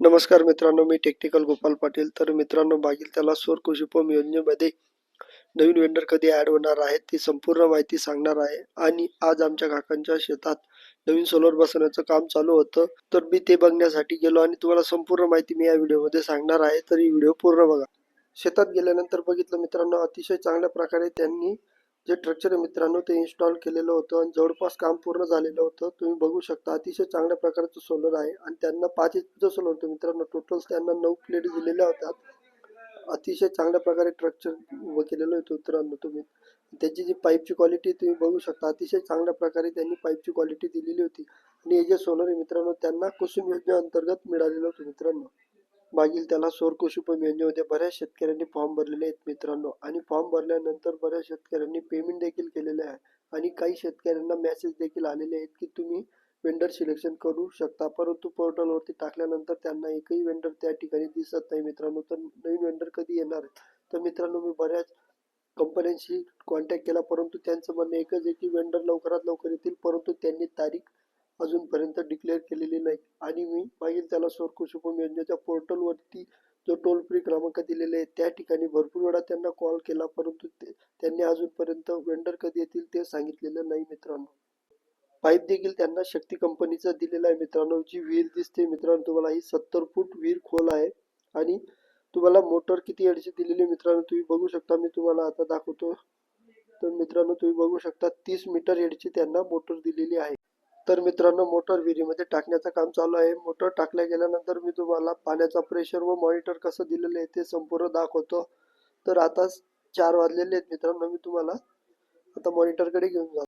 नमस्कार मित्रांनो मी टेक्निकल गोपाल पाटील. तर मित्रांनो मागील त्याला सौर कृषी पंप योजनेमध्ये नवीन वेंडर कधी ॲड होणार आहेत ती संपूर्ण माहिती सांगणार आहे. आणि आज आमच्या काकांच्या शेतात नवीन सोलर बसवण्याचं काम चालू होतं. तर मी ते बघण्यासाठी गेलो आणि तुम्हाला संपूर्ण माहिती मी या व्हिडिओमध्ये सांगणार आहे. तर ही व्हिडिओ पूर्ण बघा. शेतात गेल्यानंतर बघितलं मित्रांनो अतिशय चांगल्या प्रकारे त्यांनी जे स्ट्रक्चर आहे मित्रांनो ते इन्स्टॉल केलेलं होतं आणि जवळपास काम पूर्ण झालेलं होतं. तुम्ही बघू शकता अतिशय चांगल्या प्रकारचं सोलर आहे आणि त्यांना पाच इंचचं सोलर होतं मित्रांनो. टोटल त्यांना नऊ प्लेट दिलेल्या होत्या. अतिशय चांगल्या प्रकारे स्ट्रक्चर उभं केलेलं होतं मित्रांनो तुम्ही. त्याची जी पाईपची क्वालिटी तुम्ही बघू शकता अतिशय चांगल्या प्रकारे त्यांनी पाईपची क्वालिटी दिलेली होती. आणि हे जे सोलर आहे मित्रांनो त्यांना कुसुम योजनेअंतर्गत मिळालेलं होतं मित्रांनो. मागील त्याला सौर कृषी योजनेमध्ये बऱ्याच शेतकऱ्यांनी फॉर्म भरलेले आहेत मित्रांनो. आणि फॉर्म भरल्यानंतर बऱ्याच शेतकऱ्यांनी पेमेंट देखील केलेले आहे. आणि काही शेतकऱ्यांना मेसेज देखील आलेले आहेत की तुम्ही वेंडर सिलेक्शन करू शकता. परंतु पोर्टलवरती टाकल्यानंतर त्यांना एकही वेंडर त्या ठिकाणी दिसत नाही मित्रांनो. तर नवीन वेंडर कधी येणार तर मित्रांनो मी बऱ्याच कंपन्यांशी कॉन्टॅक्ट केला. परंतु त्यांचं म्हणणं एकच आहे की वेंडर लवकरात लवकर येतील. परंतु त्यांनी तारीख अजूनपर्यंत डिक्लेअर केलेली नाही. आणि मी मागील त्याला सौर कृषी योजनेच्या पोर्टलवरती जो टोल फ्री क्रमांक दिलेले आहे त्या ठिकाणी भरपूर वेळा त्यांना कॉल केला परंतु ते त्यांनी अजूनपर्यंत वेंडर कधी येतील ते सांगितलेलं नाही मित्रांनो. पाईप देखील त्यांना शक्ती कंपनीचा दिलेला आहे मित्रांनो. जी विहीर दिसते मित्रांनो तुम्हाला ही सत्तर फूट विहीर खोल आहे. आणि तुम्हाला मोटर किती हेडची दिलेली मित्रांनो तुम्ही बघू शकता. मी तुम्हाला आता दाखवतो. तर मित्रांनो तुम्ही बघू शकता तीस मीटर हेडची त्यांना मोटर दिलेली आहे. तर मित्रांनो मोटर विहिरीमध्ये टाकण्याचं काम चालू आहे. मोटर टाकल्या गेल्यानंतर मी तुम्हाला पाण्याचा प्रेशर व मॉनिटर कसं दिलेलं आहे ते संपूर्ण दाखवतो. तर आता चार वाजलेले आहेत मित्रांनो मी तुम्हाला आता मॉनिटरकडे घेऊन जातो.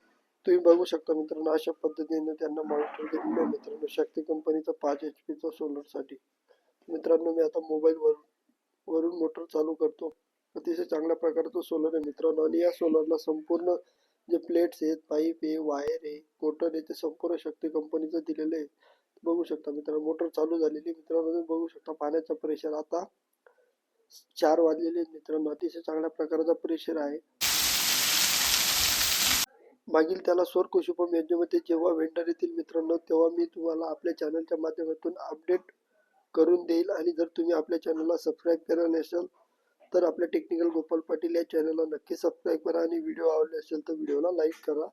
तुम्ही बघू शकता मित्रांनो अशा पद्धतीने त्यांना मॉनिटर दिलेलं आहे मित्रांनो शक्ती कंपनीचं पाच एच पीचं सोलरसाठी मित्रांनो मी आता मोबाईलवर वरून मोटर चालू करतो. अतिशय चांगल्या प्रकारचं सोलर आहे मित्रांनो आणि या सोलरला संपूर्ण जे प्लेट्स आहेत पाईप आहे वायर आहे मोटर आहे ते संपूर्ण शक्ती कंपनीचं दिलेलं आहे. बघू शकता मित्रांनो मोटर चालू झालेली मित्रांनो बघू शकता पाण्याचा प्रेशर आता चार वाजलेले मित्रांनो. अतिशय चांगल्या प्रकारचा प्रेशर आहे. मागील त्याला सौर कृषी योजनेमध्ये जेव्हा वेंडर येतील मित्रांनो तेव्हा मी तुम्हाला आपल्या चॅनलच्या माध्यमातून अपडेट करून देईल. आणि जर तुम्ही आपल्या चॅनलला सबस्क्राईब केलं नसेल तर आपल्या टेक्निकल गोपाल पाटील या चॅनलला नक्की सबस्क्राईब करा आणि व्हिडिओ आवडले असेल तर व्हिडिओला लाईक करा.